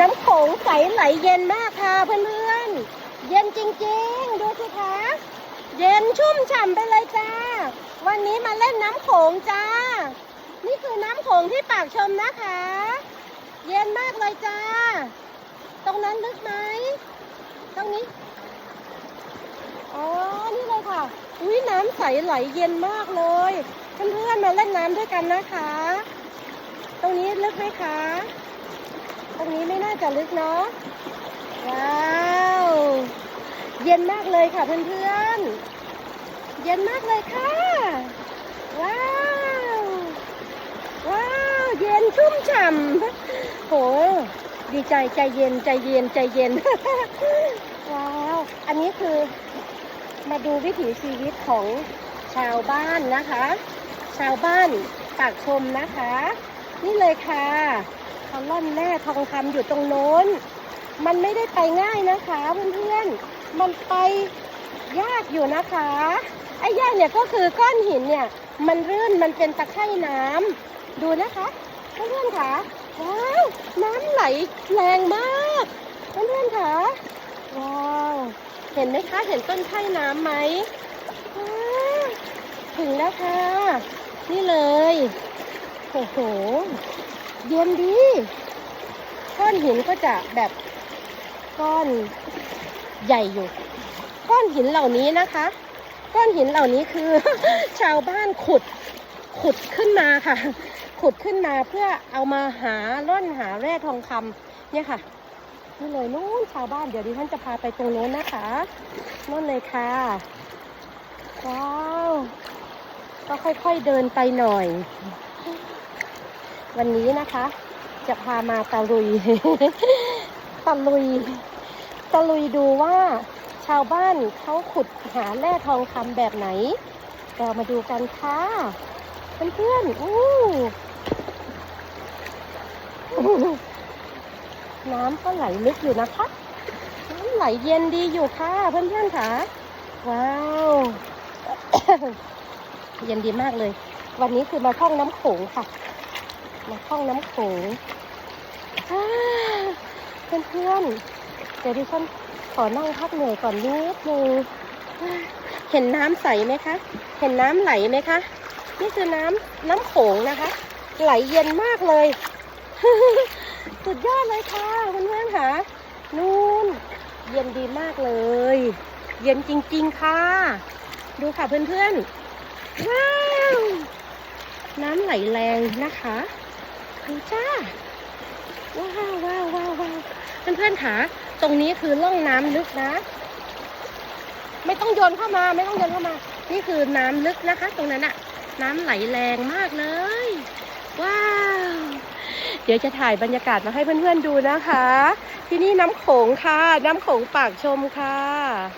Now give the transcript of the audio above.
น้ำโขงใสไหลเย็นมากค่ะเพื่อนๆ เย็นจริงๆ ดูสิคะ เย็นชุ่มฉ่ำไปเลยจ้า วันนี้มาเล่นน้ำโขงจ้า นี่คือน้ำโขงที่ปากชมนะคะ เย็นมากเลยจ้า ตรงนั้นลึกไหม ตรงนี้ อ๋อ นี่เลยค่ะ อุ้ยน้ำใสไหลเย็นมากเลย เพื่อนๆ มาเล่นน้ำด้วยกันนะคะ ตรงนี้ลึกไหมคะ รงนี้ไม่น่าจะลึกเนาะ ว้าว เย็นมากเลยค่ะเพื่อนๆ เย็นมากเลยค่ะ ว้าว ว้าว เย็นชุ่มฉ่ำโห ดีใจใจเย็นใจเย็นใจเย็น ว้าว อันนี้คือมาดูวิถีชีวิตของชาวบ้านนะคะ ชาวบ้านปากชมนะคะ นี่เลยค่ะ เขาล่อนแร่ทองคำอยู่ตรงโน้น มันไม่ได้ไปง่ายนะคะเพื่อนๆ มันไปยากอยู่นะคะ ไอ้ยากเนี่ยก็คือก้อนหินเนี่ย มันรื่นมันเป็นตะไคร่น้ำดูนะคะเพื่อนๆค่ะว้าวน้ำไหลแรงมากเพื่อนๆค่ะว้าวเห็นไหมคะเห็นต้นไคร่น้ำไหมถึงแล้วค่ะ นี่เลย โอ้โห เย็นดี ก้อนหินก็จะแบบก้อนใหญ่อยู่ ก้อนหินเหล่านี้นะคะ ก้อนหินเหล่านี้คือ ชาวบ้านขุดขุดขึ้นมาค่ะ ขุดขึ้นมาเพื่อเอามาหาร่อนหาแร่ทองคำเนี่ยค่ะนี่เลยนู้นชาวบ้านเดี๋ยวดิฉันจะพาไปตรงโน้นนะคะนู่นเลยค่ะว้าวก็ค่อยๆเดินไปหน่อย วันนี้นะคะ จะพามาตะลุย ตะลุย ตะลุยดูว่าชาวบ้านเขาขุดหาแร่ทองคำแบบไหน เรามาดูกันค่ะเพื่อนๆอู้น้ำก็ไหลลึกอยู่นะคะน้ำไหลเย็นดีอยู่ค่ะเพื่อนๆค่ะ ว้าว เย็นดีมากเลย วันนี้คือมาท่องน้ำโขงค่ะ มาท่องน้ำโขงอ่าเพื่อนเดี๋ยวดิฉันขอนั่งพักเหนื่อยก่อนนิดนึงเห็นน้ำใสไหมคะ เห็นน้ำไหลไหมคะ นี่คือน้ำน้ำโขงนะคะ ไหลเย็นมากเลย สุดยอดเลยค่ะเพื่อนๆค่ะนู่นเย็นดีมากเลย เย็นจริงๆค่ะ ดูค่ะเพื่อนๆว้าวน้ำไหลแรงนะคะ ดูจ้า ว้าวว้าวว้าวว้าวเพื่อนๆค่ะ ตรงนี้คือล่องน้ำลึกนะ ไม่ต้องโยนเข้ามาไม่ต้องโยนเข้ามา นี่คือน้ำลึกนะคะ ตรงนั้นอะน้ำไหลแรงมากเลย ว้าว เดี๋ยวจะถ่ายบรรยากาศมาให้เพื่อนๆดูนะคะ ที่นี่น้ำโขงค่ะ น้ำโขงปากชมค่ะ